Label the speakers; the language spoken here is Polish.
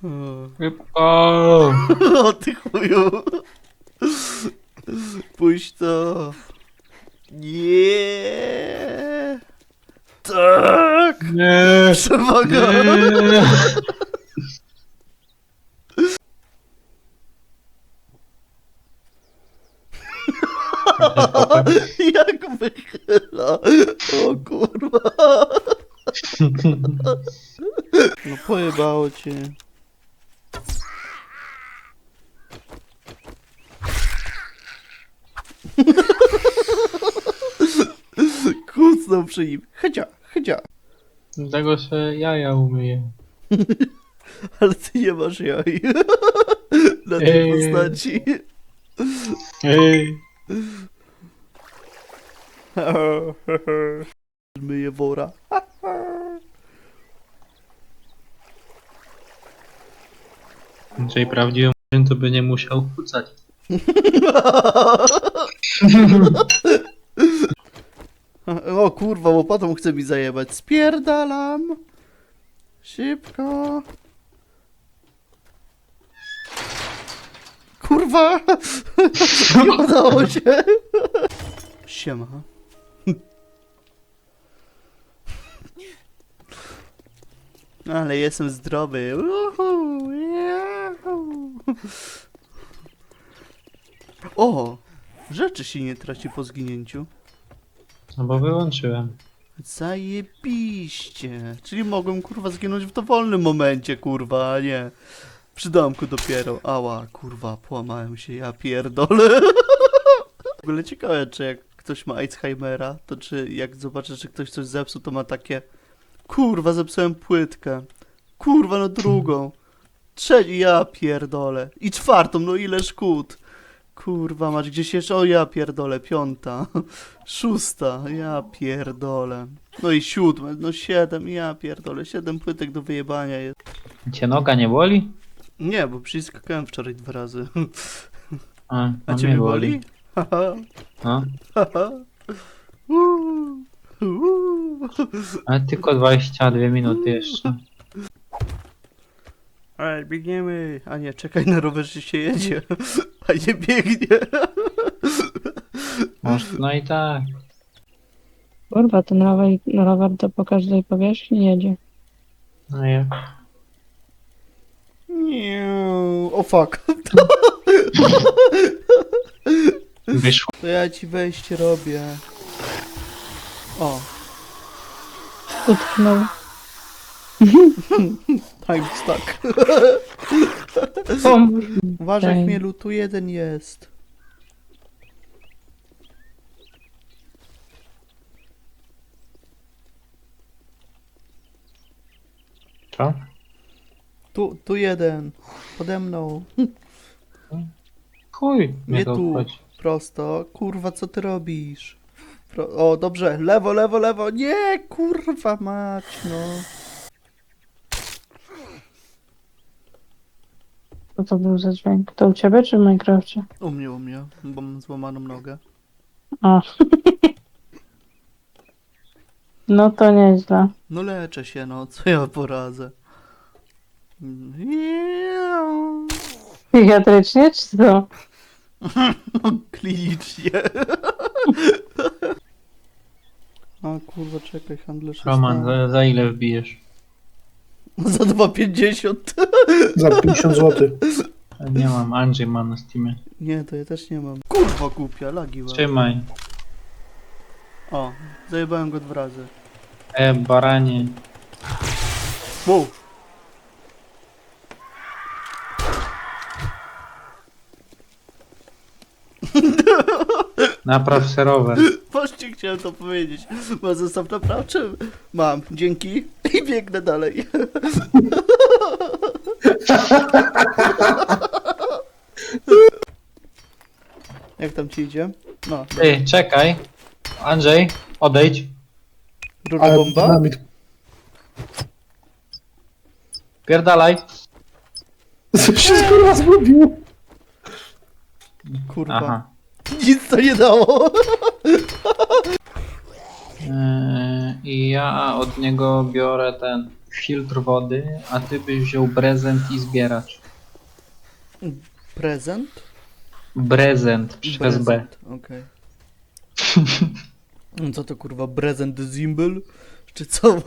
Speaker 1: Szybko!
Speaker 2: O ty chuju. Puść to. Nie. Tak.
Speaker 1: Nie!
Speaker 2: Przewaga.
Speaker 1: Nie!
Speaker 2: Jak wychyla. O kurwa. No pojebało cię. Kucnął przy nim. Chycia, chycia.
Speaker 1: Dlatego się jaja umyję.
Speaker 2: Ale ty nie masz jaj. Na tej
Speaker 1: Ej.
Speaker 2: postaci.
Speaker 1: Ej!
Speaker 2: Myję wora.
Speaker 1: Czyli prawdziwy murzyn to by nie musiał kucać.
Speaker 2: O kurwa, łopatą chce mi zajebać. Spierdalam. Szybko. Kurwa. Nie udało się. Siema. Ale jestem zdrowy. O! Rzeczy się nie traci po zginięciu.
Speaker 1: No bo wyłączyłem.
Speaker 2: Zajebiście. Czyli mogłem kurwa zginąć w dowolnym momencie, kurwa, a nie. Przy domku dopiero. Ała, kurwa, połamałem się, ja pierdolę. W ogóle ciekawe, czy jak ktoś ma Alzheimera, to czy jak zobaczy, że ktoś coś zepsuł, to ma takie Kurwa, zepsułem płytkę. Kurwa, no drugą. Trzeci, ja pierdolę. I czwartą, no ile szkód. Kurwa, masz gdzieś jeszcze, o ja pierdolę, piąta. Szósta, ja pierdolę. No i siódme, no siedem, ja pierdolę. Siedem płytek do wyjebania jest.
Speaker 1: Cię noga nie boli?
Speaker 2: Nie, bo przyskakałem wczoraj dwa razy.
Speaker 1: A,
Speaker 2: A
Speaker 1: no
Speaker 2: ciebie
Speaker 1: mnie
Speaker 2: boli? Haha,
Speaker 1: No,
Speaker 2: haha. Uuu, uuu.
Speaker 1: ale tylko 22 minuty jeszcze.
Speaker 2: Ej, biegniemy. A nie, czekaj, na rowerze się jedzie. A nie biegnie.
Speaker 1: Może, no i tak.
Speaker 3: Kurwa, ten rower, rower to po każdej powierzchni jedzie.
Speaker 1: No jak?
Speaker 2: Nie. O fuck.
Speaker 1: Wyszło.
Speaker 2: To ja ci wejście robię. O,
Speaker 3: Utknął.
Speaker 2: time stuck.
Speaker 3: Pomóż.
Speaker 2: Uważaj,
Speaker 3: Daj.
Speaker 2: chmielu, tu jeden jest.
Speaker 1: Co?
Speaker 2: Tu, tu jeden. Pode mną.
Speaker 1: Chuj, mnie
Speaker 2: Nie
Speaker 1: to
Speaker 2: tu.
Speaker 1: obchodzi.
Speaker 2: Prosto. Kurwa, co ty robisz? Pro... O, dobrze. Lewo, lewo, lewo. Nie, kurwa mać, no.
Speaker 3: Co to był za dźwięk? To u ciebie czy w Minecrafcie?
Speaker 2: U mnie, u mnie, bo mam złamaną nogę.
Speaker 3: A. No to nieźle.
Speaker 2: No leczę się, no, co ja poradzę.
Speaker 3: Psychiatrycznie czy co?
Speaker 2: Klinicznie. A kurwa, czekaj, handlarz
Speaker 1: Roman, za, za ile wbijesz?
Speaker 2: Za 2,50.
Speaker 4: Za 50 zł.
Speaker 1: Nie mam, Andrzej ma na Steamie.
Speaker 2: Nie, to ja też nie mam. Kurwa głupia, lagi łap.
Speaker 1: Trzymaj.
Speaker 2: O, zajebałem go dwa razy.
Speaker 1: E, baranie.
Speaker 2: Wow.
Speaker 1: Napraw serower.
Speaker 2: Właśnie chciałem to powiedzieć. Ma zestaw naprawczy? Mam, dzięki. I biegnę dalej. Jak tam ci idzie? No,
Speaker 1: Ty, czekaj. Andrzej, odejdź.
Speaker 2: rura
Speaker 4: Ale
Speaker 2: bomba?
Speaker 4: dynamit.
Speaker 1: Pierdalaj.
Speaker 4: się kurwa zgubił.
Speaker 2: Kurwa.
Speaker 1: Aha.
Speaker 2: To nie dało.
Speaker 1: Yy, I ja od niego biorę ten filtr wody, a ty byś wziął prezent i zbieracz.
Speaker 2: Prezent?
Speaker 1: Prezent przez B.
Speaker 2: Prezent, Okej. No Co to kurwa, prezent Zimbel? Czy co?